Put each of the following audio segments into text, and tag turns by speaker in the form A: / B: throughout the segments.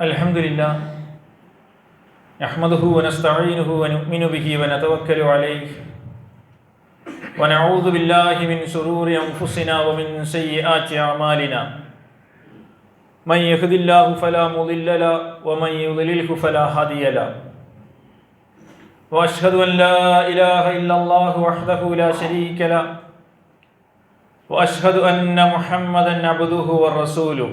A: الحمد لله نحمده ونستعينه ونؤمن به ونتوكل عليه ونعوذ بالله من شرور أنفسنا ومن سيئات أعمالنا من يهد الله فلا مضل له ومن يضلله فلا هادي له وأشهد أن لا إله إلا الله وحده لا شريك له وأشهد أن محمدا عبده ورسوله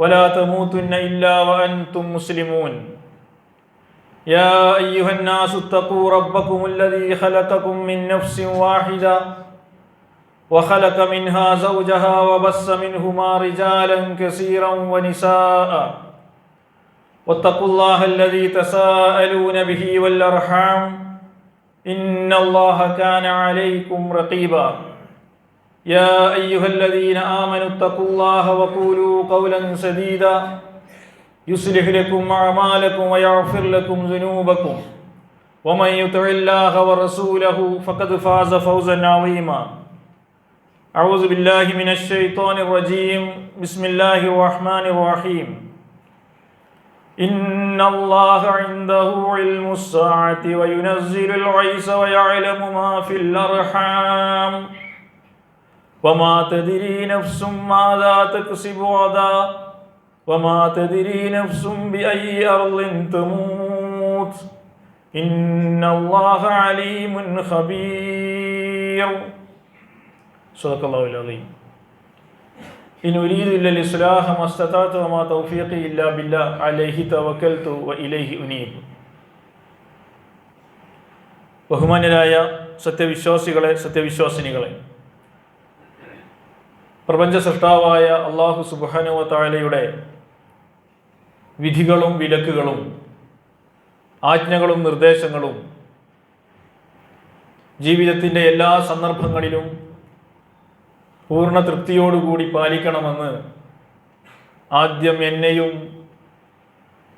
A: ولا تموتن إلا وأنتم مسلمون. يا أيها الناس اتقوا ربكم الذي خلقكم من نفس واحدة وخلق منها زوجها وبس منهما رجالا كثيرا ونساء. واتقوا الله الذي تساءلون به والأرحام إن الله كان عليكم رقيبا. يا أيها الذين آمنوا اتقوا الله وقولوا قولا سديدا. يصلح لكم أعمالكم ويغفر لكم ذنوبكم. ومن يطع الله ورسوله فقد فاز فوزا عظيما. أعوذ بالله من الشيطان الرجيم. بسم الله الرحمن الرحيم. إن الله عنده علم الساعة وينزل الغيث ويعلم ما في الأرحام. وما تدري نفس ماذا تكسب غدا وما تدري نفس بأي أرض تموت إن الله عليم خبير صدق الله العظيم إن أريد إلا الإصلاح ما استطعت وما توفيقي إلا بالله عليه توكلت وإليه أنيب ബഹുമാന്യരായ സത്യവിശ്വാസികളെ സത്യവിശ്വാസിനികളെ പ്രപഞ്ച സൃഷ്ടാവായ അള്ളാഹു സുബാനുവ താലയുടെ വിധികളും വിലക്കുകളും ആജ്ഞകളും നിർദ്ദേശങ്ങളും ജീവിതത്തിന്റെ എല്ലാ സന്ദർഭങ്ങളിലും പൂർണ തൃപ്തിയോടുകൂടി പാലിക്കണമെന്ന് ആദ്യം എന്നെയും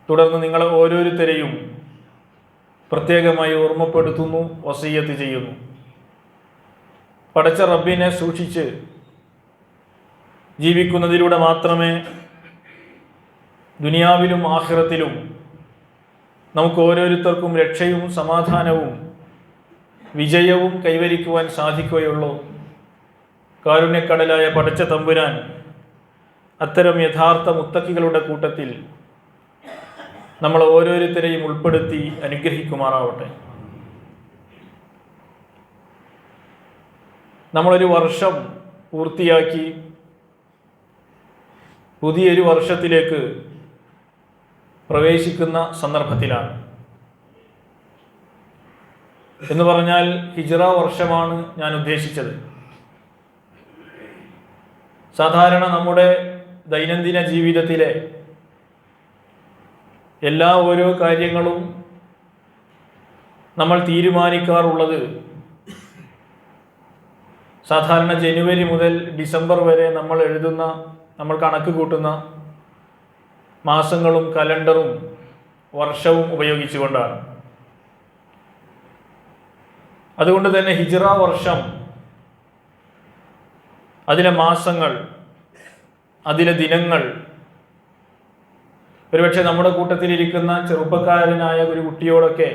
A: തുടർന്ന് നിങ്ങളെ ഓരോരുത്തരെയും പ്രത്യേകമായി ഓർമ്മപ്പെടുത്തുന്നു വസീയത്ത് ചെയ്യുന്നു. പടച്ച റബ്ബിനെ സൂക്ഷിച്ച് ജീവിക്കുന്നതിലൂടെ മാത്രമേ ദുനിയാവിലും ആഹ്റത്തിലും നമുക്ക് ഓരോരുത്തർക്കും രക്ഷയും സമാധാനവും വിജയവും കൈവരിക്കുവാൻ സാധിക്കുകയുള്ളൂ. കാരുണ്യക്കടലായ പടച്ച തമ്പുരാൻ അത്തരം യഥാർത്ഥ മുത്തക്കികളുടെ കൂട്ടത്തിൽ നമ്മൾ ഓരോരുത്തരെയും ഉൾപ്പെടുത്തി അനുഗ്രഹിക്കുമാറാവട്ടെ. നമ്മളൊരു വർഷം പൂർത്തിയാക്കി പുതിയൊരു വർഷത്തിലേക്ക് പ്രവേശിക്കുന്ന സന്ദർഭത്തിലാണ്. എന്ന് പറഞ്ഞാൽ ഹിജറ വർഷമാണ് ഞാൻ ഉദ്ദേശിച്ചത്. സാധാരണ നമ്മുടെ ദൈനംദിന ജീവിതത്തിലെ എല്ലാ ഓരോ കാര്യങ്ങളും നമ്മൾ തീരുമാനിക്കാറുള്ളത് സാധാരണ ജനുവരി മുതൽ ഡിസംബർ വരെ നമ്മൾ എഴുതുന്ന നമ്മൾ കണക്ക് കൂട്ടുന്ന മാസങ്ങളും കലണ്ടറും വർഷവും ഉപയോഗിച്ചുകൊണ്ടാണ്. അതുകൊണ്ട് തന്നെ ഹിജറ വർഷം അതിലെ മാസങ്ങൾ അതിലെ ദിനങ്ങൾ ഒരുപക്ഷെ നമ്മുടെ കൂട്ടത്തിലിരിക്കുന്ന ചെറുപ്പക്കാരനായ ഒരു കുട്ടിയോടൊക്കെ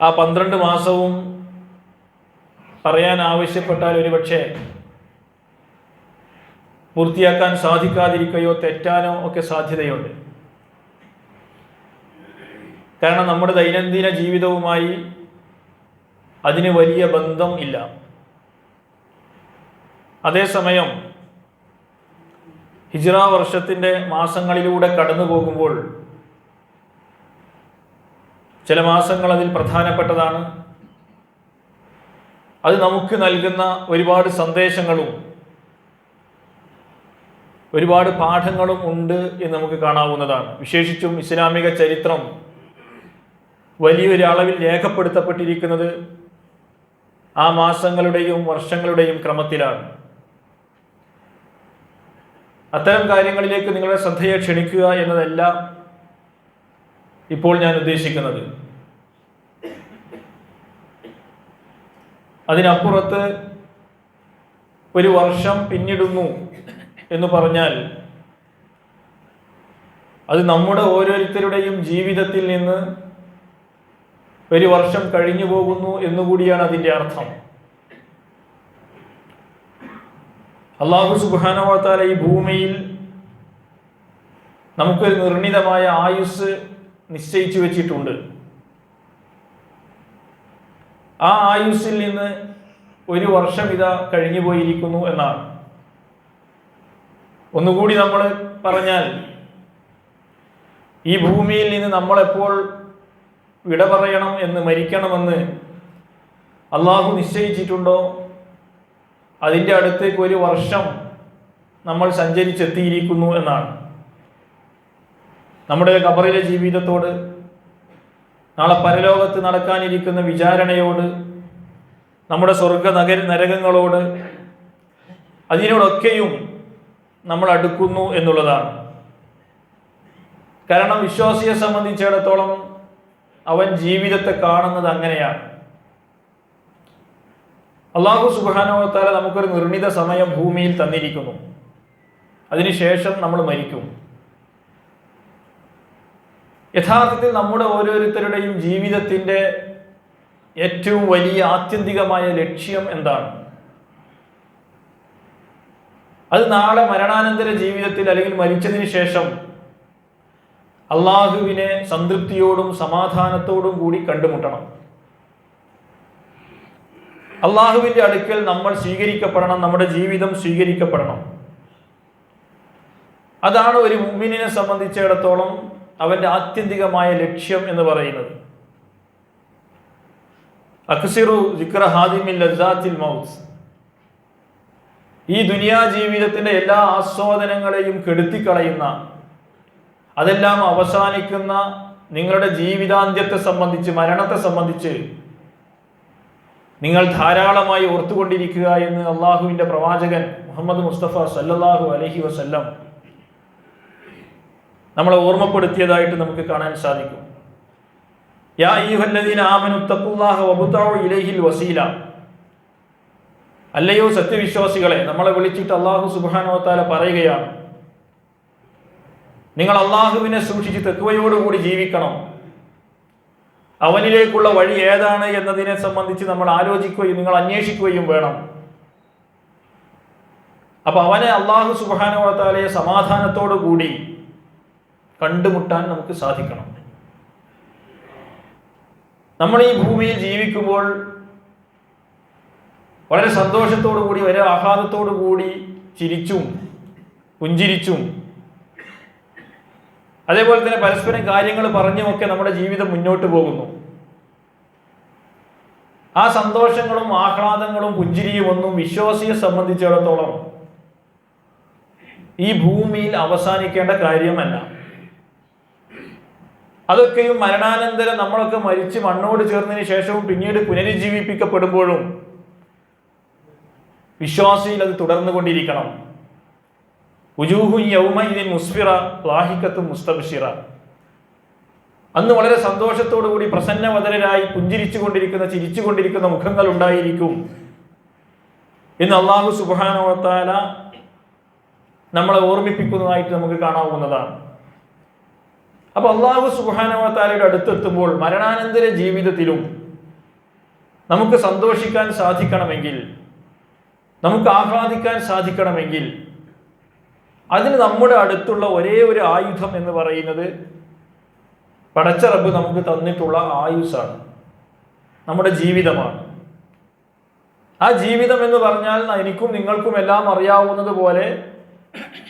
A: ആ പന്ത്രണ്ട് മാസവും പറയാൻ ആവശ്യപ്പെട്ടാൽ ഒരുപക്ഷെ പൂർത്തിയാക്കാൻ സാധിക്കാതിരിക്കുകയോ തെറ്റാനോ ഒക്കെ സാധ്യതയുണ്ട്. കാരണം നമ്മുടെ ദൈനംദിന ജീവിതവുമായി അതിന് വലിയ ബന്ധം ഇല്ല. അതേസമയം ഹിജ്റ വർഷത്തിന്റെ മാസങ്ങളിലൂടെ കടന്നു പോകുമ്പോൾ ചില മാസങ്ങൾ അതിൽ പ്രധാനപ്പെട്ടതാണ്. അത് നമുക്ക് നൽകുന്ന ഒരുപാട് സന്ദേശങ്ങളും ഒരുപാട് പാഠങ്ങളും ഉണ്ട് എന്ന് നമുക്ക് കാണാവുന്നതാണ്. വിശേഷിച്ചും ഇസ്ലാമിക ചരിത്രം വലിയൊരു അളവിൽ രേഖപ്പെടുത്തപ്പെട്ടിരിക്കുന്നത് ആ മാസങ്ങളുടെയും വർഷങ്ങളുടെയും ക്രമത്തിലാണ്. അത്തരം കാര്യങ്ങളിലേക്ക് നിങ്ങളുടെ ശ്രദ്ധയെ ക്ഷണിക്കുക എന്നതല്ല ഇപ്പോൾ ഞാൻ ഉദ്ദേശിക്കുന്നത്. അതിനപ്പുറത്ത് ഒരു വർഷം പിന്നിടുന്നു. എന്ന് പറഞ്ഞാൽ അത് നമ്മുടെ ഓരോരുത്തരുടെയും ജീവിതത്തിൽ നിന്ന് ഒരു വർഷം കഴിഞ്ഞു പോകുന്നു എന്നുകൂടിയാണ് അതിന്റെ അർത്ഥം. അള്ളാഹു സുബാനവാത്താല ഈ ഭൂമിയിൽ നമുക്കൊരു നിർണിതമായ ആയുസ് നിശ്ചയിച്ചു വെച്ചിട്ടുണ്ട്. ആ ആയുസ്സിൽ നിന്ന് ഒരു വർഷം ഇതാ കഴിഞ്ഞു പോയിരിക്കുന്നു എന്നാണ്. ഒന്നുകൂടി നമ്മൾ പറഞ്ഞാൽ ഈ ഭൂമിയിൽ നിന്ന് നമ്മളെപ്പോൾ വിട പറയണം എന്ന് മരിക്കണമെന്ന് അള്ളാഹു നിശ്ചയിച്ചിട്ടുണ്ടോ? അതിന്റെ അടുത്തേക്ക് ഒരു വർഷം നമ്മൾ സഞ്ചരിച്ചെത്തിയിരിക്കുന്നു എന്നാണ്. നമ്മുടെ കബറിലെ ജീവിതത്തോട് നാളെ പരലോകത്ത് നടക്കാനിരിക്കുന്ന വിചാരണയോട് നമ്മുടെ സ്വർഗ നഗര നരകങ്ങളോട് അതിനോടൊക്കെയും നമ്മൾ അടുക്കുന്നു എന്നുള്ളതാണ്. കാരണം വിശ്വാസിയെ സംബന്ധിച്ചിടത്തോളം അവൻ ജീവിതത്തെ കാണുന്നത് അങ്ങനെയാണ്. അള്ളാഹു സുബാനോത്താല നമുക്കൊരു നിർണിത സമയം ഭൂമിയിൽ തന്നിരിക്കുന്നു. അതിനുശേഷം നമ്മൾ മരിക്കും. യഥാർത്ഥത്തിൽ നമ്മുടെ ഓരോരുത്തരുടെയും ജീവിതത്തിന്റെ ഏറ്റവും വലിയ ആത്യന്തികമായ ലക്ഷ്യം എന്താണ്? അത് നാളെ മരണാനന്തര ജീവിതത്തിൽ അല്ലെങ്കിൽ മരിച്ചതിന് ശേഷം അള്ളാഹുവിനെ സംതൃപ്തിയോടും സമാധാനത്തോടും കൂടി കണ്ടുമുട്ടണം. അള്ളാഹുവിന്റെ അടുക്കൽ നമ്മൾ സ്വീകരിക്കപ്പെടണം നമ്മുടെ ജീവിതം സ്വീകരിക്കപ്പെടണം. അതാണ് ഒരു മുമ്മിനെ സംബന്ധിച്ചിടത്തോളം അവന്റെ ആത്യന്തികമായ ലക്ഷ്യം എന്ന് പറയുന്നത്. അക്സിറു ജിക്ര ഹാദിമിൽ മൗസ് ഈ ദുനിയാ ജീവിതത്തിന്റെ എല്ലാ ആസ്വാദനങ്ങളെയും കെടുത്തിക്കളയുന്ന അതെല്ലാം അവസാനിക്കുന്ന നിങ്ങളുടെ ജീവിതാന്ത്യത്തെ സംബന്ധിച്ച് മരണത്തെ സംബന്ധിച്ച് നിങ്ങൾ ധാരാളമായി ഓർത്തുകൊണ്ടിരിക്കുക എന്ന് അള്ളാഹുവിന്റെ പ്രവാചകൻ മുഹമ്മദ് മുസ്തഫ സല്ലല്ലാഹു അലഹി വസല്ലം നമ്മളെ ഓർമ്മപ്പെടുത്തിയതായിട്ട് നമുക്ക് കാണാൻ സാധിക്കും. യാ അയ്യുഹല്ലദീന ആമനു തഖുല്ലാഹ വബുതഉ ഇലൈഹിൽ വസീല. അല്ലയോ സത്യവിശ്വാസികളെ നമ്മളെ വിളിച്ചിട്ട് അള്ളാഹു സുബ്ഹാനഹു വതആല പറയുകയാണ് നിങ്ങൾ അള്ളാഹുവിനെ സൂക്ഷിച്ച് തെക്കുവയോടുകൂടി ജീവിക്കണം. അവനിലേക്കുള്ള വഴി ഏതാണ് എന്നതിനെ സംബന്ധിച്ച് നമ്മൾ ആലോചിക്കുകയും നിങ്ങൾ അന്വേഷിക്കുകയും വേണം. അപ്പൊ അവനെ അള്ളാഹു സുബ്ഹാനഹു വതആലയെ സമാധാനത്തോടു കൂടി കണ്ടുമുട്ടാൻ നമുക്ക് സാധിക്കണം. നമ്മൾ ഈ ഭൂമിയിൽ ജീവിക്കുമ്പോൾ വളരെ സന്തോഷത്തോടു കൂടി വളരെ ആഹ്ലാദത്തോടു കൂടി ചിരിച്ചും പുഞ്ചിരിച്ചും. അതേപോലെ തന്നെ പരസ്പരം കാര്യങ്ങൾ പറഞ്ഞുമൊക്കെ നമ്മുടെ ജീവിതം മുന്നോട്ട് പോകുന്നു. ആ സന്തോഷങ്ങളും ആഹ്ലാദങ്ങളും പുഞ്ചിരിയും ഒന്നും വിശ്വാസിയെ സംബന്ധിച്ചിടത്തോളം ഈ ഭൂമിയിൽ അവസാനിക്കേണ്ട കാര്യമല്ല. അതൊക്കെയും മരണാനന്തരം നമ്മളൊക്കെ മരിച്ച് മണ്ണോട് ചേർന്നതിന് ശേഷവും പിന്നീട് പുനരുജ്ജീവിപ്പിക്കപ്പെടുമ്പോഴും വിശ്വാസിയിൽ അത് തുടർന്നുകൊണ്ടിരിക്കണം. ഉജൂഹു യൗമൈദിൻ മുസ്ഫിറ ലാഹിക്കത്തും മുസ്തബിഷിറ അന്ന് വളരെ സന്തോഷത്തോടു കൂടി പ്രസന്നവതരായി പുഞ്ചിരിച്ചുകൊണ്ടിരിക്കുന്ന ചിരിച്ചുകൊണ്ടിരിക്കുന്ന മുഖങ്ങൾ ഉണ്ടായിരിക്കും. എന്ന് അള്ളാഹു സുബാനോത്താല നമ്മളെ ഓർമ്മിപ്പിക്കുന്നതായിട്ട് നമുക്ക് കാണാവുന്നതാണ്. അപ്പൊ അള്ളാഹു സുബാനവത്താലയുടെ അടുത്തെത്തുമ്പോൾ മരണാനന്തര ജീവിതത്തിലും നമുക്ക് സന്തോഷിക്കാൻ സാധിക്കണമെങ്കിൽ നമുക്ക് ആഹ്ലാദിക്കാൻ സാധിക്കണമെങ്കിൽ അതിന് നമ്മുടെ അടുത്തുള്ള ഒരേ ഒരു ആയുധം എന്ന് പറയുന്നത് പടച്ചറബ് നമുക്ക് തന്നിട്ടുള്ള ആയുസാണ്. നമ്മുടെ ജീവിതമാണ്. ആ ജീവിതം എന്ന് പറഞ്ഞാൽ എനിക്കും നിങ്ങൾക്കും എല്ലാം അറിയാവുന്നത് പോലെ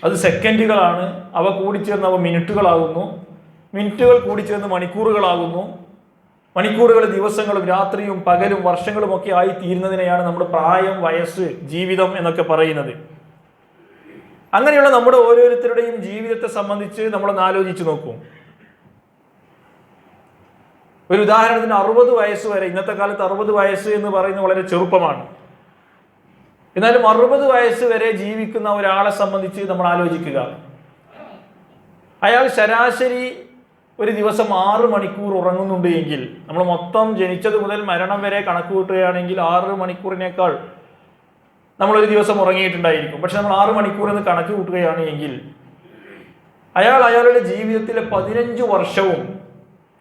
A: അത് സെക്കൻഡുകളാണ്. അവ കൂടിച്ചേർന്ന് അവ മിനിറ്റുകളാകുന്നു മിനിറ്റുകൾ കൂടിച്ചേർന്ന് മണിക്കൂറുകളാകുന്നു മണിക്കൂറുകൾ ദിവസങ്ങളും രാത്രിയും പകലും വർഷങ്ങളും ഒക്കെ ആയി തീരുന്നതിനെയാണ് നമ്മൾ പ്രായം വയസ്സ് ജീവിതം എന്നൊക്കെ പറയുന്നത്. അങ്ങനെയുള്ള നമ്മുടെ ഓരോരുത്തരുടെയും ജീവിതത്തെ സംബന്ധിച്ച് നമ്മളൊന്ന് ആലോചിച്ച് നോക്കും. ഒരു ഉദാഹരണത്തിന് അറുപത് വയസ്സ് വരെ ഇന്നത്തെ കാലത്ത് അറുപത് വയസ്സ് എന്ന് പറയുന്നത് വളരെ ചെറുപ്പമാണ്. എന്നാലും അറുപത് വയസ്സ് വരെ ജീവിക്കുന്ന ഒരാളെ സംബന്ധിച്ച് നമ്മൾ ആലോചിക്കുക. അയാൾ ശരാശരി ഒരു ദിവസം ആറ് മണിക്കൂർ ഉറങ്ങുന്നുണ്ട് എങ്കിൽ നമ്മൾ മൊത്തം ജനിച്ചത് മുതൽ മരണം വരെ കണക്ക് കൂട്ടുകയാണെങ്കിൽ ആറ് മണിക്കൂറിനേക്കാൾ നമ്മൾ ഒരു ദിവസം ഉറങ്ങിയിട്ടുണ്ടായിരിക്കും. പക്ഷെ നമ്മൾ ആറ് മണിക്കൂർ എന്ന് കണക്ക് കൂട്ടുകയാണ് എങ്കിൽ അയാൾ അയാളുടെ ജീവിതത്തിലെ പതിനഞ്ച് വർഷവും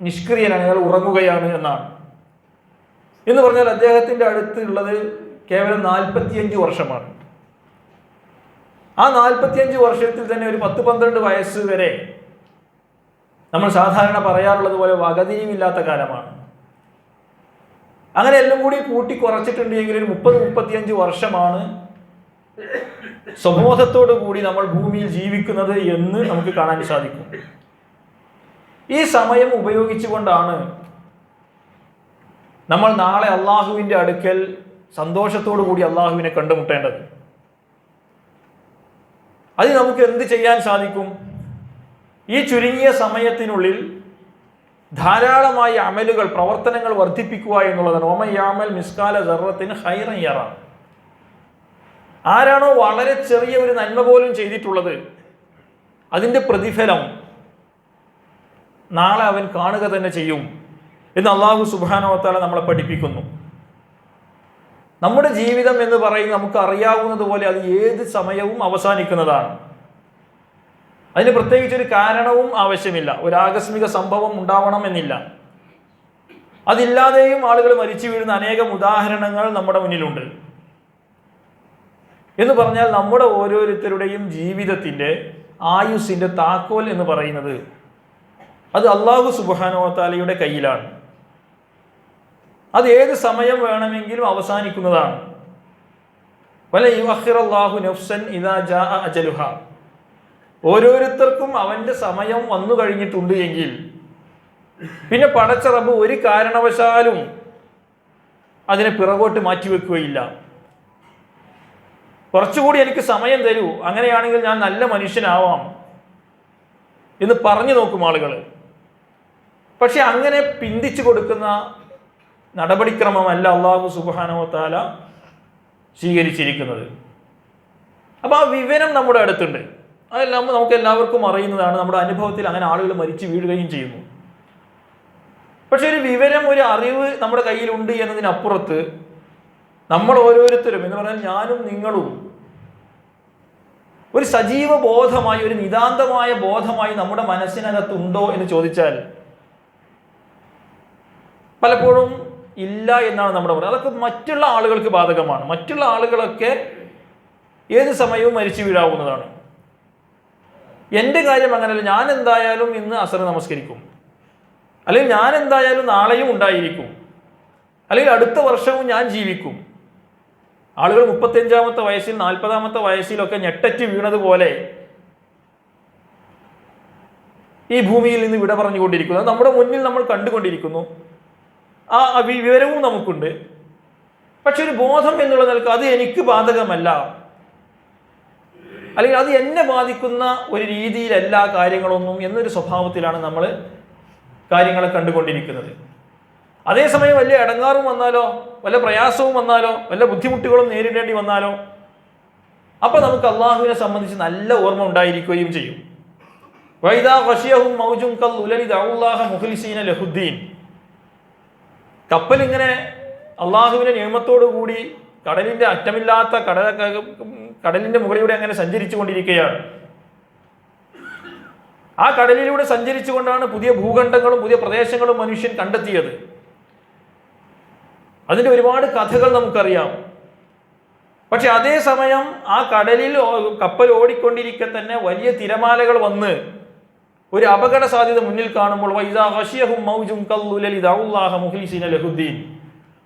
A: നിഷ്ക്രിയനാണ് അയാൾ ഉറങ്ങുകയാണ് എന്നാണ്. എന്ന് പറഞ്ഞാൽ അദ്ദേഹത്തിന്റെ അടുത്തുള്ളത് കേവലം നാൽപ്പത്തിയഞ്ച് വർഷമാണ്. ആ നാൽപ്പത്തിയഞ്ച് വർഷത്തിൽ തന്നെ ഒരു പത്ത് പന്ത്രണ്ട് വയസ്സ് വരെ നമ്മൾ സാധാരണ പറയാറുള്ളത് പോലെ വകതിരിവില്ലാത്ത കാലമാണ്. അങ്ങനെ എല്ലാം കൂടി കൂട്ടി കുറച്ചിട്ടുണ്ടെങ്കിൽ ഒരു മുപ്പത് മുപ്പത്തിയഞ്ച് വർഷമാണ് സ്വബോധത്തോടു കൂടി നമ്മൾ ഭൂമിയിൽ ജീവിക്കുന്നത് എന്ന് നമുക്ക് കാണാൻ സാധിക്കും. ഈ സമയം ഉപയോഗിച്ചുകൊണ്ടാണ് നമ്മൾ നാളെ അള്ളാഹുവിന്റെ അടുക്കൽ സന്തോഷത്തോടു കൂടി അള്ളാഹുവിനെ കണ്ടുമുട്ടേണ്ടത്. അത് നമുക്ക് എന്ത് ചെയ്യാൻ സാധിക്കും? ഈ ചുരുങ്ങിയ സമയത്തിനുള്ളിൽ ധാരാളമായി അമലുകൾ പ്രവർത്തനങ്ങൾ വർദ്ധിപ്പിക്കുക എന്നുള്ളതാണ്. ഓമയാമൽ മിസ്കാല ജറത്തിന് ഹൈറയ്യറ ആരാണോ വളരെ ചെറിയ ഒരു നന്മ പോലും ചെയ്തിട്ടുള്ളത് അതിന്റെ പ്രതിഫലം നാളെ അവൻ കാണുക തന്നെ ചെയ്യും എന്ന് അള്ളാഹു സുബാനോത്താല നമ്മളെ പഠിപ്പിക്കുന്നു. നമ്മുടെ ജീവിതം എന്ന് പറയുന്നത് നമുക്ക് അറിയാവുന്നത് പോലെ അത് ഏത് സമയവും അവസാനിക്കുന്നതാണ്. അതിന് പ്രത്യേകിച്ച് ഒരു കാരണവും ആവശ്യമില്ല. ഒരു ആകസ്മിക സംഭവം ഉണ്ടാവണം എന്നില്ല അതില്ലാതെയും ആളുകൾ മരിച്ചു വീഴുന്ന അനേകം ഉദാഹരണങ്ങൾ നമ്മുടെ മുന്നിലുണ്ട്. എന്ന് പറഞ്ഞാൽ നമ്മുടെ ഓരോരുത്തരുടെയും ജീവിതത്തിന്റെ ആയുസിന്റെ താക്കോൽ എന്ന് പറയുന്നത് അത് അള്ളാഹു സുബാനോത്താലയുടെ കയ്യിലാണ്. അത് ഏത് സമയം വേണമെങ്കിലും അവസാനിക്കുന്നതാണ്. യുഅഖിറല്ലാഹു നഫ്സൻ ഇദാ ജാ അജലുഹ. ഓരോരുത്തർക്കും അവന്റെ സമയം വന്നു കഴിഞ്ഞിട്ടുണ്ട് എങ്കിൽ. പിന്നെ പടച്ച റബ്ബ് ഒരു കാരണവശാലും അതിനെ പിറകോട്ട് മാറ്റിവെക്കുകയില്ല. കുറച്ചുകൂടി എനിക്ക് സമയം തരൂ. അങ്ങനെയാണെങ്കിൽ ഞാൻ നല്ല മനുഷ്യനാവാം എന്ന് പറഞ്ഞു നോക്കും ആളുകൾ പക്ഷെ അങ്ങനെ പിന്തിച്ചു കൊടുക്കുന്ന നടപടിക്രമമല്ല അള്ളാഹു സുബാനോ താല സ്വീകരിച്ചിരിക്കുന്നത്. അപ്പോൾ ആ വിവരം നമ്മുടെ അടുത്തുണ്ട്. അതെല്ലാം നമുക്ക് എല്ലാവർക്കും അറിയുന്നതാണ്. നമ്മുടെ അനുഭവത്തിൽ അങ്ങനെ ആളുകൾ മരിച്ചു വീഴുകയും ചെയ്യുന്നു. പക്ഷെ ഒരു വിവരം ഒരു അറിവ് നമ്മുടെ കയ്യിലുണ്ട് എന്നതിനപ്പുറത്ത് നമ്മൾ ഓരോരുത്തരും എന്ന് പറഞ്ഞാൽ ഞാനും നിങ്ങളും ഒരു സജീവ ബോധമായി ഒരു നിതാന്തമായ ബോധമായി നമ്മുടെ മനസ്സിനകത്തുണ്ടോ എന്ന് ചോദിച്ചാൽ പലപ്പോഴും ഇല്ല എന്നാണ് നമ്മുടെ പറയുന്നത്. അതൊക്കെ മറ്റുള്ള ആളുകൾക്ക് ബാധകമാണ്. മറ്റുള്ള ആളുകളൊക്കെ ഏത് സമയവും മരിച്ചു വീഴാവുന്നതാണ്. എന്റെ കാര്യം അങ്ങനെയല്ല ഞാൻ എന്തായാലും ഇന്ന് അസർ നമസ്കരിക്കും. അല്ലെങ്കിൽ ഞാൻ എന്തായാലും നാളെയും ഉണ്ടായിരിക്കും. അല്ലെങ്കിൽ അടുത്ത വർഷവും ഞാൻ ജീവിക്കും. ആളുകൾ മുപ്പത്തഞ്ചാമത്തെ വയസ്സിൽ നാൽപ്പതാമത്തെ വയസ്സിലൊക്കെ ഞെട്ടറ്റ് വീണതുപോലെ ഈ ഭൂമിയിൽ നിന്ന് വിട പറഞ്ഞുകൊണ്ടിരിക്കുന്നു. നമ്മുടെ മുന്നിൽ നമ്മൾ കണ്ടുകൊണ്ടിരിക്കുന്നു. ആ വിവരവും നമുക്കുണ്ട്. പക്ഷെ ഒരു ബോധം എന്നുള്ള നിലയ്ക്ക് അത് എനിക്ക് ബാധകമല്ല. അല്ലെങ്കിൽ അത് എന്നെ ബാധിക്കുന്ന ഒരു രീതിയിലല്ല കാര്യങ്ങളൊന്നും എന്നൊരു സ്വഭാവത്തിലാണ് നമ്മൾ കാര്യങ്ങളെ കണ്ടുകൊണ്ടിരിക്കുന്നത്. അതേസമയം വലിയ ഇടങ്ങാറും വന്നാലോ വല്ല പ്രയാസവും വന്നാലോ വല്ല ബുദ്ധിമുട്ടുകളും നേരിടേണ്ടി വന്നാലോ അപ്പോൾ നമുക്ക് അള്ളാഹുവിനെ സംബന്ധിച്ച് നല്ല ഓർമ്മ ഉണ്ടായിരിക്കുകയും ചെയ്യും. വൈദാ ഖശിയഹും മൗജും കൽ ദഅവുല്ലാഹ മുഖ്ലിസീന ലഹുദ്ദീൻ. കപ്പൽ ഇങ്ങനെ അള്ളാഹുവിന്റെ നിയമത്തോടു കൂടി കടലിന്റെ അറ്റമില്ലാത്ത കടല കടലിന്റെ മുകളിലൂടെ അങ്ങനെ സഞ്ചരിച്ചു കൊണ്ടിരിക്കുകയാണ് ആ കടലിലൂടെ സഞ്ചരിച്ചുകൊണ്ടാണ് പുതിയ ഭൂഖണ്ഡങ്ങളും പുതിയ പ്രദേശങ്ങളും മനുഷ്യൻ കണ്ടെത്തിയത്. അതിന്റെ ഒരുപാട് കഥകൾ നമുക്കറിയാം. പക്ഷെ അതേസമയം ആ കടലിൽ കപ്പൽ ഓടിക്കൊണ്ടിരിക്കെ തന്നെ വലിയ തിരമാലകൾ വന്ന് ഒരു അപകട സാധ്യത മുന്നിൽ കാണുമ്പോൾ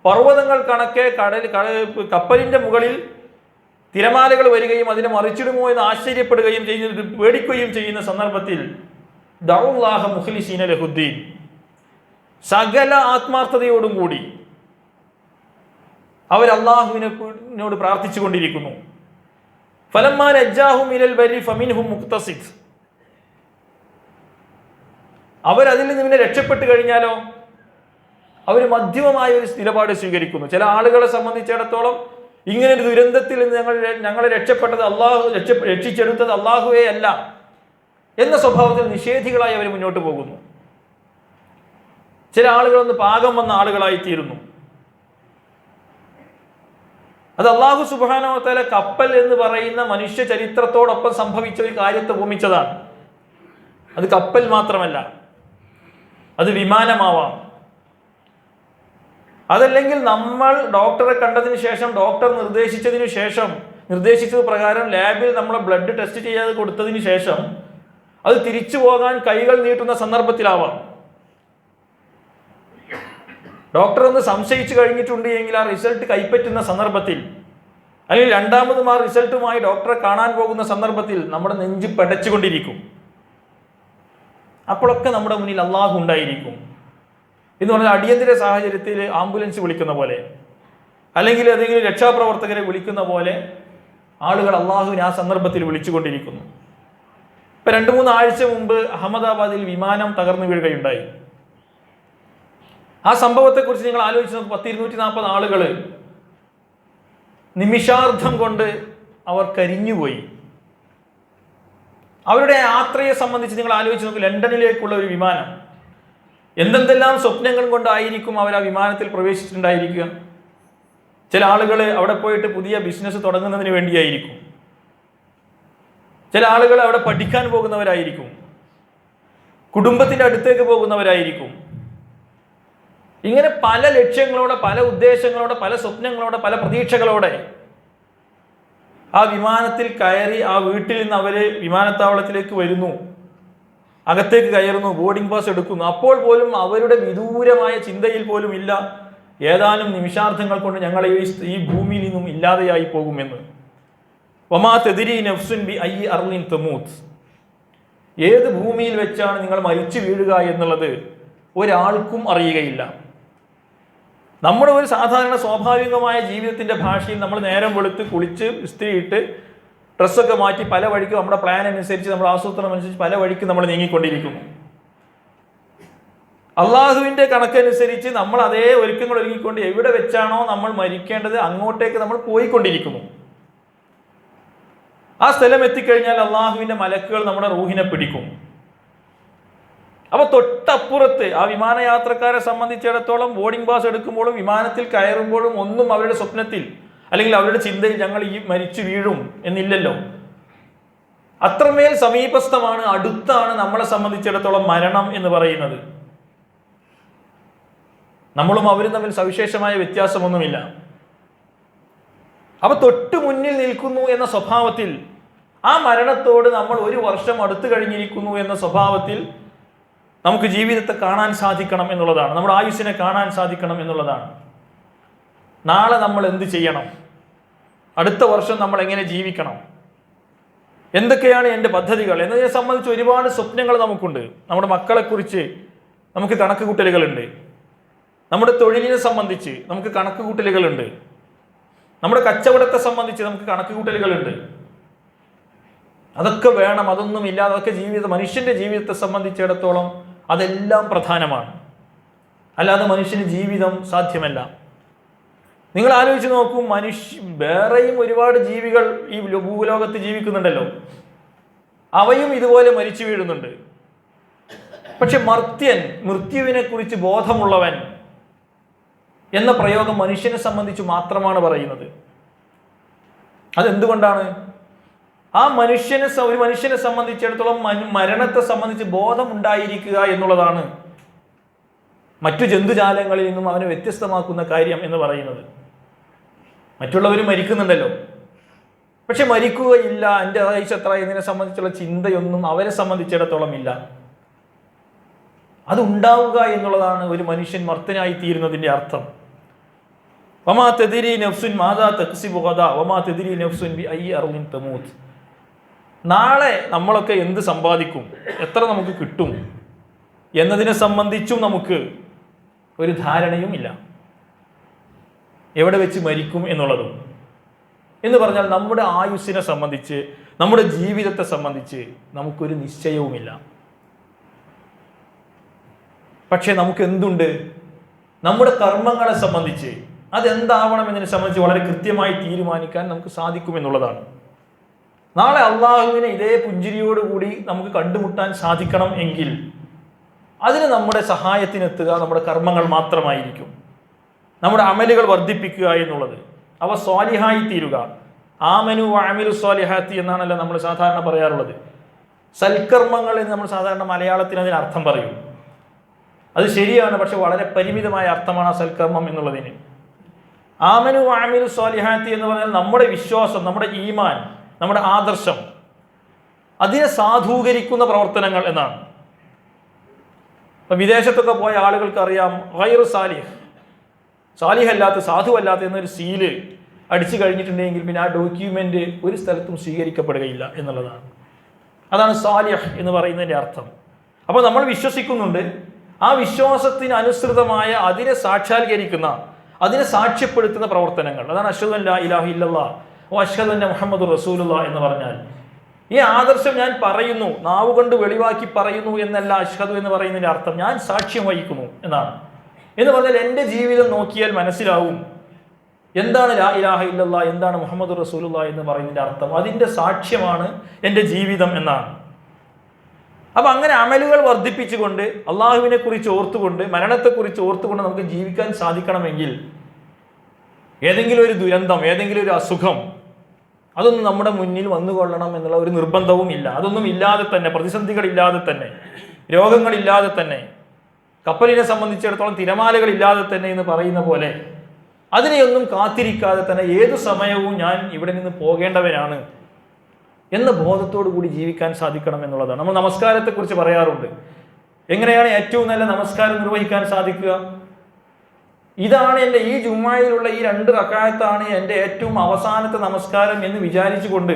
A: പർവതങ്ങൾ കണക്കെ കടൽ കപ്പലിന്റെ മുകളിൽ തിരമാലകൾ വരികയും അതിനെ മറിച്ചിടുമോ എന്ന് ആശ്ചര്യപ്പെടുകയും ചെയ്യുന്ന പേടിക്കുകയും ചെയ്യുന്ന സന്ദർഭത്തിൽ ലഹുദ്ദീൻ സകല ആത്മാർത്ഥതയോടും കൂടി അവർ അള്ളാഹുവിനോട് പ്രാർത്ഥിച്ചു കൊണ്ടിരിക്കുന്നു. അവരതിൽ നിന്ന് പിന്നെ രക്ഷപ്പെട്ട് കഴിഞ്ഞാലോ? അവർ മധ്യമമായ ഒരു നിലപാട് സ്വീകരിക്കുന്നു. ചില ആളുകളെ സംബന്ധിച്ചിടത്തോളം ഇങ്ങനെ ഒരു ദുരന്തത്തിൽ നിന്ന് ഞങ്ങൾ ഞങ്ങളെ രക്ഷപ്പെട്ടത് അള്ളാഹു രക്ഷ രക്ഷിച്ചെടുത്തത് അള്ളാഹുവേ അല്ല എന്ന സ്വഭാവത്തിൽ നിഷേധികളായി അവർ മുന്നോട്ട് പോകുന്നു. ചില ആളുകളൊന്ന് പാകം വന്ന ആളുകളായി തീരുന്നു. അത് അള്ളാഹു സുബാനോത്തല കപ്പൽ എന്ന് പറയുന്ന മനുഷ്യ ചരിത്രത്തോടൊപ്പം സംഭവിച്ച ഒരു കാര്യത്തെ ഭൂമിച്ചതാണ് അത് കപ്പൽ മാത്രമല്ല. അത് വിമാനമാവാം. അതല്ലെങ്കിൽ നമ്മൾ ഡോക്ടറെ കണ്ടതിന് ശേഷം ഡോക്ടർ നിർദ്ദേശിച്ചതിന് ശേഷം നിർദ്ദേശിച്ചത് പ്രകാരം ലാബിൽ നമ്മളെ ബ്ലഡ് ടെസ്റ്റ് ചെയ്യാതെ കൊടുത്തതിന് ശേഷം അത് തിരിച്ചു പോകാൻ കൈകൾ നീട്ടുന്ന സന്ദർഭത്തിലാവാം. ഡോക്ടർ ഒന്ന് സംശയിച്ചു കഴിഞ്ഞിട്ടുണ്ട് എങ്കിൽ ആ റിസൾട്ട് കൈപ്പറ്റുന്ന സന്ദർഭത്തിൽ അല്ലെങ്കിൽ രണ്ടാമതും ആ റിസൾട്ടുമായി ഡോക്ടറെ കാണാൻ പോകുന്ന സന്ദർഭത്തിൽ നമ്മുടെ നെഞ്ച് പടച്ചുകൊണ്ടിരിക്കും. അപ്പോഴൊക്കെ നമ്മുടെ മുന്നിൽ അള്ളാഹു ഉണ്ടായിരിക്കും. എന്ന് പറഞ്ഞാൽ അടിയന്തര സാഹചര്യത്തിൽ ആംബുലൻസ് വിളിക്കുന്ന പോലെ അല്ലെങ്കിൽ ഏതെങ്കിലും രക്ഷാപ്രവർത്തകരെ വിളിക്കുന്ന പോലെ ആളുകൾ അള്ളാഹുവിനെ ആ സന്ദർഭത്തിൽ വിളിച്ചുകൊണ്ടിരിക്കുന്നു. ഇപ്പൊ രണ്ട് മൂന്ന് ആഴ്ച മുമ്പ് അഹമ്മദാബാദിൽ വിമാനം തകർന്നു വീഴുകയുണ്ടായി. ആ സംഭവത്തെക്കുറിച്ച് നിങ്ങൾ ആലോചിച്ച് നോക്ക് പത്ത് ഇരുന്നൂറ്റി നാൽപ്പത് ആളുകൾ നിമിഷാർത്ഥം കൊണ്ട് അവർ കരിഞ്ഞുപോയി. അവരുടെ യാത്രയെ സംബന്ധിച്ച് നിങ്ങൾ ആലോചിച്ച് നോക്ക് ലണ്ടനിലേക്കുള്ള ഒരു വിമാനം. എന്തെന്തെല്ലാം സ്വപ്നങ്ങൾ കൊണ്ടായിരിക്കും അവർ ആ വിമാനത്തിൽ പ്രവേശിച്ചിട്ടുണ്ടായിരിക്കുക? ചില ആളുകൾ അവിടെ പോയിട്ട് പുതിയ ബിസിനസ് തുടങ്ങുന്നതിന് വേണ്ടിയായിരിക്കും. ചില ആളുകൾ അവിടെ പഠിക്കാൻ പോകുന്നവരായിരിക്കും. കുടുംബത്തിന്റെ അടുത്തേക്ക് പോകുന്നവരായിരിക്കും. ഇങ്ങനെ പല ലക്ഷ്യങ്ങളോടെ പല ഉദ്ദേശങ്ങളോടെ പല സ്വപ്നങ്ങളോടെ പല പ്രതീക്ഷകളോടെ ആ വിമാനത്തിൽ കയറി ആ വീട്ടിൽ നിന്ന് അവർ വിമാനത്താവളത്തിലേക്ക് വരുന്നു. അകത്തേക്ക് കയറുന്നു ബോർഡിംഗ് പാസ് എടുക്കുന്നു. അപ്പോൾ പോലും അവരുടെ വിദൂരമായ ചിന്തയിൽ പോലും ഇല്ല. ഏതാനും നിമിഷാർത്ഥങ്ങൾ കൊണ്ട് ഞങ്ങൾ ഈ ഈ ഭൂമിയിൽ നിന്നും ഇല്ലാതെയായി പോകുമെന്ന്. ഒമാ തെതിരി നഫ്സുൻ ബി ഐ അർലിൻ തമൂത്ത്. ഏത് ഭൂമിയിൽ വെച്ചാണ് നിങ്ങൾ മരിച്ചു വീഴുക എന്നുള്ളത് ഒരാൾക്കും അറിയുകയില്ല. നമ്മുടെ ഒരു സാധാരണ സ്വാഭാവികമായ ജീവിതത്തിന്റെ ഭാഷയിൽ നമ്മൾ നേരം വെളുത്ത് കുളിച്ച് ഇസ്ത്രീയിട്ട് ഡ്രസ്സൊക്കെ മാറ്റി പല വഴിക്കും നമ്മുടെ പ്ലാൻ അനുസരിച്ച് നമ്മുടെ ആസൂത്രണം അനുസരിച്ച് പല വഴിക്കും നമ്മൾ നീങ്ങിക്കൊണ്ടിരിക്കുന്നു. അള്ളാഹുവിന്റെ കണക്കനുസരിച്ച് നമ്മൾ അതേ ഒരുക്കങ്ങൾ ഒരുങ്ങിക്കൊണ്ട് എവിടെ വെച്ചാണോ നമ്മൾ മരിക്കേണ്ടത് അങ്ങോട്ടേക്ക് നമ്മൾ പോയിക്കൊണ്ടിരിക്കുന്നു. ആ സ്ഥലം എത്തിക്കഴിഞ്ഞാൽ അള്ളാഹുവിന്റെ മലക്കുകൾ നമ്മുടെ റൂഹിനെ പിടിക്കും. അപ്പൊ തൊട്ടപ്പുറത്ത് ആ വിമാനയാത്രക്കാരെ സംബന്ധിച്ചിടത്തോളം ബോർഡിംഗ് പാസ് എടുക്കുമ്പോഴും വിമാനത്തിൽ കയറുമ്പോഴും ഒന്നും അവരുടെ സ്വപ്നത്തിൽ അല്ലെങ്കിൽ അവരുടെ ചിന്തയിൽ ഞങ്ങൾ ഈ മരിച്ചു വീഴും എന്നില്ലല്ലോ. അത്രമേൽ സമീപസ്ഥമാണ് അടുത്താണ് നമ്മളെ സംബന്ധിച്ചിടത്തോളം മരണം എന്ന് പറയുന്നത്. നമ്മളും അവരും തമ്മിൽ സവിശേഷമായ വ്യത്യാസമൊന്നുമില്ല. അവ തൊട്ടു മുന്നിൽ നിൽക്കുന്നു എന്ന സ്വഭാവത്തിൽ ആ മരണത്തോട് നമ്മൾ ഒരു വർഷം അടുത്തു കഴിഞ്ഞിരിക്കുന്നു എന്ന സ്വഭാവത്തിൽ നമുക്ക് ജീവിതത്തെ കാണാൻ സാധിക്കണം എന്നുള്ളതാണ്. നമ്മുടെ ആയുസ്സിനെ കാണാൻ സാധിക്കണം എന്നുള്ളതാണ്. നാളെ നമ്മൾ എന്ത് ചെയ്യണം? അടുത്ത വർഷം നമ്മൾ എങ്ങനെ ജീവിക്കണം? എന്തൊക്കെയാണ് എന്റെ പദ്ധതികൾ? എന്നതിനെ സംബന്ധിച്ച് ഒരുപാട് സ്വപ്നങ്ങൾ നമുക്കുണ്ട്. നമ്മുടെ മക്കളെക്കുറിച്ച് നമുക്ക് കണക്ക് കൂട്ടലുകളുണ്ട് നമ്മുടെ തൊഴിലിനെ സംബന്ധിച്ച് നമുക്ക് കണക്ക് കൂട്ടലുകളുണ്ട് നമ്മുടെ കച്ചവടത്തെ സംബന്ധിച്ച് നമുക്ക് കണക്ക് കൂട്ടലുകളുണ്ട് അതൊക്കെ വേണം അതൊന്നും ഇല്ലാതെ അതൊക്കെ ജീവിത മനുഷ്യന്റെ ജീവിതത്തെ സംബന്ധിച്ചിടത്തോളം അതെല്ലാം പ്രധാനമാണ്. അല്ലാതെ മനുഷ്യന് ജീവിതം സാധ്യമല്ല. നിങ്ങൾ ആലോചിച്ച് നോക്കൂ മനുഷ്യ വേറെയും ഒരുപാട് ജീവികൾ ഈ ഭൂലോകത്ത് ജീവിക്കുന്നുണ്ടല്ലോ. അവയും ഇതുപോലെ മരിച്ചു വീഴുന്നുണ്ട്. പക്ഷെ മർത്യൻ മൃത്യുവിനെ കുറിച്ച് ബോധമുള്ളവൻ എന്ന പ്രയോഗം മനുഷ്യനെ സംബന്ധിച്ച് മാത്രമാണ് പറയുന്നത്. അതെന്തുകൊണ്ടാണ്? ആ മനുഷ്യനെ ഒരു മനുഷ്യനെ സംബന്ധിച്ചിടത്തോളം മരണത്തെ സംബന്ധിച്ച് ബോധമുണ്ടായിരിക്കുക എന്നുള്ളതാണ് മറ്റു ജന്തുജാലങ്ങളിൽ നിന്നും അവനെ വ്യത്യസ്തമാക്കുന്ന കാര്യം എന്ന് പറയുന്നത്. മറ്റുള്ളവർ മരിക്കുന്നുണ്ടല്ലോ. പക്ഷെ മരിക്കുകയില്ല എന്റെ ആയുസ് എത്ര എന്നതിനെ സംബന്ധിച്ചുള്ള ചിന്തയൊന്നും അവരെ സംബന്ധിച്ചിടത്തോളം ഇല്ല. അതുണ്ടാവുക എന്നുള്ളതാണ് ഒരു മനുഷ്യൻ മർത്തനായി തീരുന്നതിന്റെ അർത്ഥം. വമാ തെതിരി നഫ്സുൻ മാതാ തക്സിബു ഗദ വമാ തെതിരി നഫ്സുൻ ബി ഐ അറുവിൻ തമൂത്ത്. നാളെ നമ്മളൊക്കെ എന്ത് സമ്പാദിക്കും? എത്ര നമുക്ക് കിട്ടും? എന്നതിനെ സംബന്ധിച്ചും നമുക്ക് ഒരു ധാരണയുമില്ല. എവിടെ വെച്ച് മരിക്കും എന്നുള്ളതും. എന്ന് പറഞ്ഞാൽ നമ്മുടെ ആയുസ്സിനെ സംബന്ധിച്ച് നമ്മുടെ ജീവിതത്തെ സംബന്ധിച്ച് നമുക്കൊരു നിശ്ചയവുമില്ല. പക്ഷേ നമുക്ക് എന്തുണ്ട് നമ്മുടെ കർമ്മങ്ങളെ സംബന്ധിച്ച് അതെന്താവണം എന്നതിനെ സംബന്ധിച്ച് വളരെ കൃത്യമായി തീരുമാനിക്കാൻ നമുക്ക് സാധിക്കും എന്നുള്ളതാണ് നാളെ അള്ളാഹുവിനെ ഇതേ പുഞ്ചിരിയോടുകൂടി നമുക്ക് കണ്ടുമുട്ടാൻ സാധിക്കണം എങ്കിൽ അതിന് നമ്മുടെ സഹായത്തിനെത്തുക നമ്മുടെ കർമ്മങ്ങൾ മാത്രമായിരിക്കും. നമ്മുടെ അമലുകൾ വർദ്ധിപ്പിക്കുക എന്നുള്ളത്. അവ സ്വാലിഹായി തീരുക. ആമനു അമിലു സ്വാലിഹാത്തി എന്നാണല്ലോ നമ്മൾ സാധാരണ പറയാറുള്ളത്. സൽക്കർമ്മങ്ങൾ എന്ന് നമ്മൾ സാധാരണ മലയാളത്തിൽ അതിന് അർത്ഥം പറയും. അത് ശരിയാണ് പക്ഷെ വളരെ പരിമിതമായ അർത്ഥമാണ് ആ സൽക്കർമ്മം എന്നുള്ളതിന്. ആമനു അമിലു സ്വാലിഹാത്തി എന്ന് പറഞ്ഞാൽ നമ്മുടെ വിശ്വാസം നമ്മുടെ ഈമാൻ നമ്മുടെ ആദർശം. അതിനെ സാധൂകരിക്കുന്ന പ്രവർത്തനങ്ങൾ എന്നാണ്. ഇപ്പം വിദേശത്തൊക്കെ പോയ ആളുകൾക്ക് അറിയാം ഗൈറു സാലിഹ്. സാലിഹല്ലാത്ത സാധുവല്ലാത്ത എന്നൊരു സീൽ അടിച്ചു കഴിഞ്ഞിട്ടുണ്ടെങ്കിൽ പിന്നെ ആ ഡോക്യുമെന്റ് ഒരു സ്ഥലത്തും സ്വീകരിക്കപ്പെടുകയില്ല എന്നുള്ളതാണ്. അതാണ് സാലിഹ് എന്ന് പറയുന്നതിന്റെ അർത്ഥം. അപ്പോൾ നമ്മൾ വിശ്വസിക്കുന്നുണ്ട് ആ വിശ്വാസത്തിന് അനുസൃതമായ അതിനെ സാക്ഷാത്കരിക്കുന്ന അതിനെ സാക്ഷ്യപ്പെടുത്തുന്ന പ്രവർത്തനങ്ങൾ. അതാണ് അഷ്ഹദു അല്ലാ ഇലാഹ ഇല്ലല്ലാ ഓ അന്ന മുഹമ്മദ് റസൂലുള്ള എന്ന് പറഞ്ഞാൽ. ഈ ആദർശം ഞാൻ പറയുന്നു നാവുകൊണ്ട് വെളിവാക്കി പറയുന്നു എന്നല്ല അഷ്ഹദു എന്ന് പറയുന്നതിന്റെ അർത്ഥം. ഞാൻ സാക്ഷ്യം വഹിക്കുന്നു എന്നാണ്. എന്ന് പറഞ്ഞാൽ എന്റെ ജീവിതം നോക്കിയാൽ മനസ്സിലാവും. എന്താണ് ലാ ഇലാഹ ഇല്ലല്ലാ എന്താണ് മുഹമ്മദ് റസൂലുള്ള എന്ന് പറയുന്നതിന്റെ അർത്ഥം. അതിന്റെ സാക്ഷ്യമാണ് എന്റെ ജീവിതം എന്നാണ്. അപ്പം അങ്ങനെ അമലുകൾ വർദ്ധിപ്പിച്ചുകൊണ്ട് അള്ളാഹുവിനെ കുറിച്ച് ഓർത്തുകൊണ്ട് മരണത്തെക്കുറിച്ച് ഓർത്തുകൊണ്ട് നമുക്ക് ജീവിക്കാൻ സാധിക്കണമെങ്കിൽ ഏതെങ്കിലും ഒരു ദുരന്തം ഏതെങ്കിലും ഒരു അസുഖം അതൊന്നും നമ്മുടെ മുന്നിൽ വന്നുകൊള്ളണം എന്നുള്ള ഒരു നിർബന്ധവും ഇല്ല അതൊന്നും ഇല്ലാതെ തന്നെ പ്രതിസന്ധികളില്ലാതെ തന്നെ രോഗങ്ങളില്ലാതെ തന്നെ കപ്പലിനെ സംബന്ധിച്ചിടത്തോളം തിരമാലകൾ ഇല്ലാതെ തന്നെ എന്ന് പറയുന്ന പോലെ അതിനെയൊന്നും കാത്തിരിക്കാതെ തന്നെ ഏതു സമയവും ഞാൻ ഇവിടെ നിന്ന് പോകേണ്ടവനാണ് എന്ന ബോധത്തോടു കൂടി ജീവിക്കാൻ സാധിക്കണം എന്നുള്ളതാണ്. നമ്മൾ നമസ്കാരത്തെക്കുറിച്ച് പറയാറുണ്ട്. എങ്ങനെയാണ് ഏറ്റവും നല്ല നമസ്കാരം നിർവഹിക്കാൻ സാധിക്കുക? ഇതാണ് എന്റെ ഈ ജുമ്മായിലുള്ള ഈ രണ്ട് റക്കായത്താണ് എന്റെ ഏറ്റവും അവസാനത്തെ നമസ്കാരം എന്ന് വിചാരിച്ചുകൊണ്ട്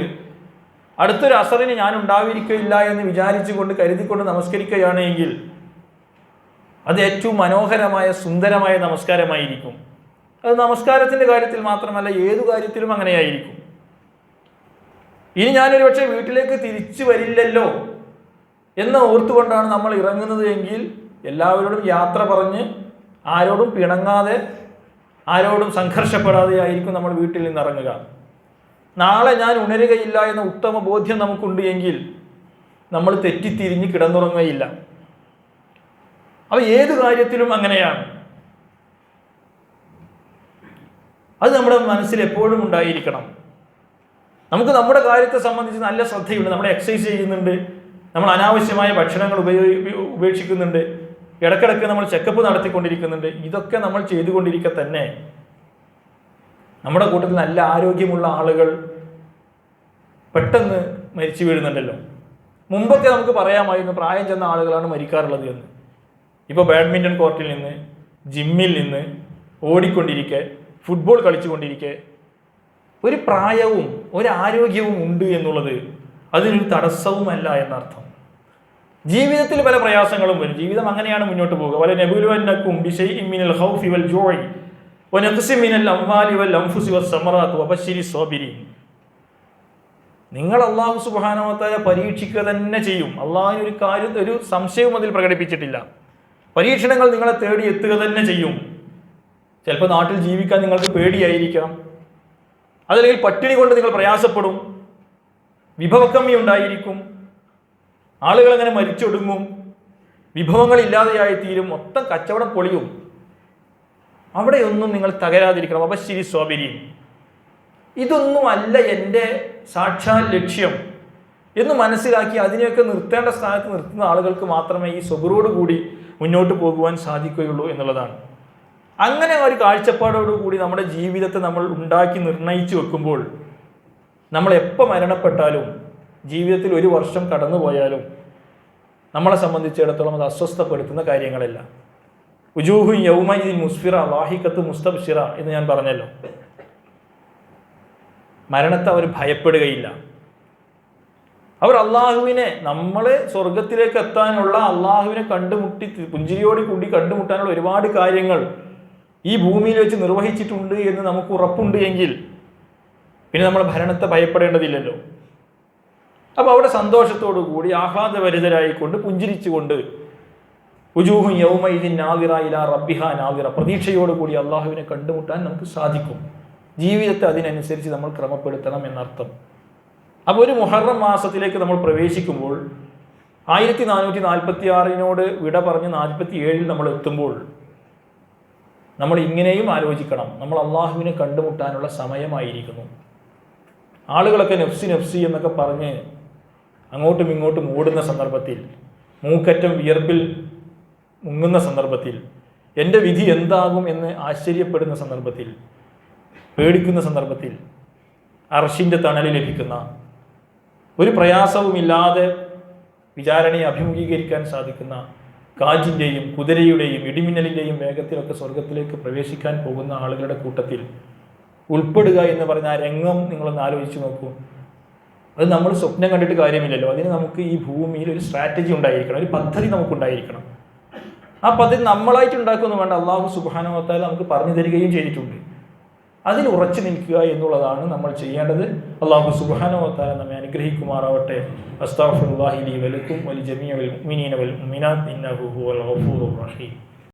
A: അടുത്തൊരു അസറിന് ഞാൻ ഉണ്ടാവിരിക്കയില്ല എന്ന് വിചാരിച്ചുകൊണ്ട് കരുതിക്കൊണ്ട് നമസ്കരിക്കുകയാണ് എങ്കിൽ അത് ഏറ്റവും മനോഹരമായ സുന്ദരമായ നമസ്കാരമായിരിക്കും. അത് നമസ്കാരത്തിന്റെ കാര്യത്തിൽ മാത്രമല്ല ഏതു കാര്യത്തിലും അങ്ങനെയായിരിക്കും. ഇനി ഞാനൊരു പക്ഷേ വീട്ടിലേക്ക് തിരിച്ചു വരില്ലല്ലോ എന്ന് ഓർത്തുകൊണ്ടാണ് നമ്മൾ ഇറങ്ങുന്നത് എങ്കിൽ എല്ലാവരോടും യാത്ര പറഞ്ഞ് ആരോടും പിണങ്ങാതെ ആരോടും സംഘർഷപ്പെടാതെ ആയിരിക്കും നമ്മൾ വീട്ടിൽ നിന്ന് ഇറങ്ങുക. നാളെ ഞാൻ ഉണരുകയില്ല എന്ന ഉത്തമ ബോധ്യം നമുക്കുണ്ട് എങ്കിൽ നമ്മൾ തെറ്റിത്തിരിഞ്ഞ് കിടന്നുറങ്ങുകയില്ല. അവ ഏത് കാര്യത്തിലും അങ്ങനെയാണ്. അത് നമ്മുടെ മനസ്സിൽ എപ്പോഴും ഉണ്ടായിരിക്കണം. നമുക്ക് നമ്മുടെ കാര്യത്തെ സംബന്ധിച്ച് നല്ല ശ്രദ്ധയുണ്ട്. നമ്മൾ എക്സസൈസ് ചെയ്യുന്നുണ്ട്. നമ്മൾ അനാവശ്യമായ ഭക്ഷണങ്ങൾ ഉപയോഗി ഉപേക്ഷിക്കുന്നുണ്ട്. ഇടക്കിടക്ക് നമ്മൾ ചെക്കപ്പ് നടത്തിക്കൊണ്ടിരിക്കുന്നുണ്ട്. ഇതൊക്കെ നമ്മൾ ചെയ്തുകൊണ്ടിരിക്കെ തന്നെ. നമ്മുടെ കൂട്ടത്തിൽ നല്ല ആരോഗ്യമുള്ള ആളുകൾ പെട്ടെന്ന് മരിച്ചു വീഴുന്നുണ്ടല്ലോ. മുമ്പൊക്കെ നമുക്ക് പറയാമായിരുന്നു പ്രായം ചെന്ന ആളുകളാണ് മരിക്കാറുള്ളത് എന്ന്. ഇപ്പോൾ ബാഡ്മിന്റൺ കോർട്ടിൽ നിന്ന് ജിമ്മിൽ നിന്ന് ഓടിക്കൊണ്ടിരിക്കെ ഫുട്ബോൾ കളിച്ചുകൊണ്ടിരിക്കെ ഒരു പ്രായവും ഒരു ആരോഗ്യവും ഉണ്ട് എന്നുള്ളത് അതിനൊരു തടസ്സവുമല്ല എന്നർത്ഥം. ജീവിതത്തിൽ പല പ്രയാസങ്ങളും വരും. ജീവിതം അങ്ങനെയാണ് മുന്നോട്ട് പോകുക വല നബുലുവന്നക്കും ബിഷൈ മിനൽ ഖൗഫി വൽ ജോയ് മിനൽ അംവാലി വൽ അൻഫുസി വസ് സമറാത്ത് വബശ്ശിരി സോബിരി നിങ്ങൾ അള്ളാഹു സുബാനോത്തായ പരീക്ഷിക്കുക തന്നെ ചെയ്യും. അള്ളാഹിന് ഒരു കാര്യം ഒരു സംശയവും അതിൽ പ്രകടിപ്പിച്ചിട്ടില്ല. പരീക്ഷണങ്ങൾ നിങ്ങളെ തേടി എത്തുക തന്നെ ചെയ്യും. ചിലപ്പോൾ നാട്ടിൽ ജീവിക്കാൻ നിങ്ങൾക്ക് പേടിയായിരിക്കാം. അതല്ലെങ്കിൽ പട്ടിണി കൊണ്ട് നിങ്ങൾ പ്രയാസപ്പെടും. വിഭവക്കമ്മി ഉണ്ടായിരിക്കും. ആളുകൾ അങ്ങനെ മരിച്ചൊടുങ്ങും. വിഭവങ്ങൾ ഇല്ലാതെയായി തീരും. മൊത്തം കച്ചവടം പൊളിയും. അവിടെയൊന്നും നിങ്ങൾ തകരാതിരിക്കണം. അപശ്ശിരി സ്വാബിരിയും ഇതൊന്നും അല്ല എന്റെ സാക്ഷാൽ ലക്ഷ്യം. എന്ന് മനസ്സിലാക്കി അതിനെയൊക്കെ നിർത്തേണ്ട സ്ഥാനത്ത് നിർത്തുന്ന ആളുകൾക്ക് മാത്രമേ ഈ കൂടി മുന്നോട്ട് പോകുവാൻ സാധിക്കുകയുള്ളൂ എന്നുള്ളതാണ്. അങ്ങനെ ഒരു കാഴ്ചപ്പാടോടുകൂടി നമ്മുടെ ജീവിതത്തെ നമ്മൾ ഉണ്ടാക്കി നിർണയിച്ചു വെക്കുമ്പോൾ നമ്മൾ എപ്പോൾ മരണപ്പെട്ടാലും ജീവിതത്തിൽ ഒരു വർഷം കടന്നുപോയാലും നമ്മളെ സംബന്ധിച്ചിടത്തോളം അത് അസ്വസ്ഥപ്പെടുത്തുന്ന കാര്യങ്ങളല്ല. ഉജൂഹു യൗമയിൻ മുസ്ഫിറ വാഹിക്കത്ത് മുസ്തബ്ഷിറ എന്ന് ഞാൻ പറഞ്ഞല്ലോ. മരണത്തെ അവർ ഭയപ്പെടുകയില്ല. അവർ അള്ളാഹുവിനെ നമ്മളെ സ്വർഗത്തിലേക്ക് എത്താനുള്ള അള്ളാഹുവിനെ കണ്ടുമുട്ടി പുഞ്ചിരിയോട് കൂടി കണ്ടുമുട്ടാനുള്ള ഒരുപാട് കാര്യങ്ങൾ ഈ ഭൂമിയിൽ വെച്ച് നിർവഹിച്ചിട്ടുണ്ട് എന്ന് നമുക്ക് ഉറപ്പുണ്ട് എങ്കിൽ പിന്നെ നമ്മൾ ഭരണത്തെ ഭയപ്പെടേണ്ടതില്ലല്ലോ. അപ്പോൾ അവിടെ സന്തോഷത്തോടു കൂടി ആഹ്ലാദഭരിതരായിക്കൊണ്ട് പുഞ്ചിരിച്ചുകൊണ്ട് ഉജൂഹും യൗമൈദിൻ നാദിറ ഇല റബ്ബിഹ നാദിറ പ്രതീക്ഷയോടുകൂടി അള്ളാഹുവിനെ കണ്ടുമുട്ടാൻ നമുക്ക് സാധിക്കും. ജീവിതത്തെ അതിനനുസരിച്ച് നമ്മൾ ക്രമപ്പെടുത്തണം എന്നർത്ഥം. അപ്പോൾ ഒരു മുഹറം മാസത്തിലേക്ക് നമ്മൾ പ്രവേശിക്കുമ്പോൾ ആയിരത്തി നാനൂറ്റി നാൽപ്പത്തി ആറിനോട് വിട പറഞ്ഞ് നാൽപ്പത്തി ഏഴിൽ നമ്മൾ എത്തുമ്പോൾ നമ്മൾ ഇങ്ങനെയും ആലോചിക്കണം. നമ്മൾ അള്ളാഹുവിനെ കണ്ടുമുട്ടാനുള്ള സമയമായിരിക്കുന്നു. ആളുകളൊക്കെ നെഫ്സി നെഫ്സി എന്നൊക്കെ പറഞ്ഞ് അങ്ങോട്ടും ഇങ്ങോട്ടും ഓടുന്ന സന്ദർഭത്തിൽ മൂക്കറ്റം വിയർപ്പിൽ മുങ്ങുന്ന സന്ദർഭത്തിൽ എന്റെ വിധി എന്താകും എന്ന് ആശ്ചര്യപ്പെടുന്ന സന്ദർഭത്തിൽ പേടിക്കുന്ന സന്ദർഭത്തിൽ അർഷിന്റെ തണലിൽ ലഭിക്കുന്ന ഒരു പ്രയാസവുമില്ലാതെ വിചാരണയെ അഭിമുഖീകരിക്കാൻ സാധിക്കുന്ന കാജിന്റെയും കുതിരയുടെയും ഇടിമിന്നലിന്റെയും വേഗത്തിലൊക്കെ സ്വർഗത്തിലേക്ക് പ്രവേശിക്കാൻ പോകുന്ന ആളുകളുടെ കൂട്ടത്തിൽ ഉൾപ്പെടുക എന്ന് പറഞ്ഞ ആ രംഗം നിങ്ങളൊന്ന് ആലോചിച്ച് നോക്കൂ. അത് നമ്മൾ സ്വപ്നം കണ്ടിട്ട് കാര്യമില്ലല്ലോ. അതിന് നമുക്ക് ഈ ഭൂമിയിൽ ഒരു സ്ട്രാറ്റജി ഉണ്ടായിരിക്കണം. ഒരു പദ്ധതി നമുക്കുണ്ടായിരിക്കണം. ആ പദ്ധതി നമ്മളായിട്ട് ഉണ്ടാക്കുമെന്ന് വേണ്ട. അള്ളാഹു സുബാനുവത്താൽ നമുക്ക് പറഞ്ഞു തരികയും ചെയ്തിട്ടുണ്ട്. അതിൽ ഉറച്ചു നിൽക്കുക എന്നുള്ളതാണ് നമ്മൾ ചെയ്യേണ്ടത്. അള്ളാഹു സുബാനുവത്താല നമ്മെ അനുഗ്രഹിക്കുമാറാവട്ടെ. അസ്താഫുല്ലാഹിലി വലക്കും വലി ജമിയ വൽ മുഅ്മിനീന വൽ മുഅ്മിനാത്ത് ഇന്നഹു ഹുവൽ ഗഫൂറുർ റഹീം.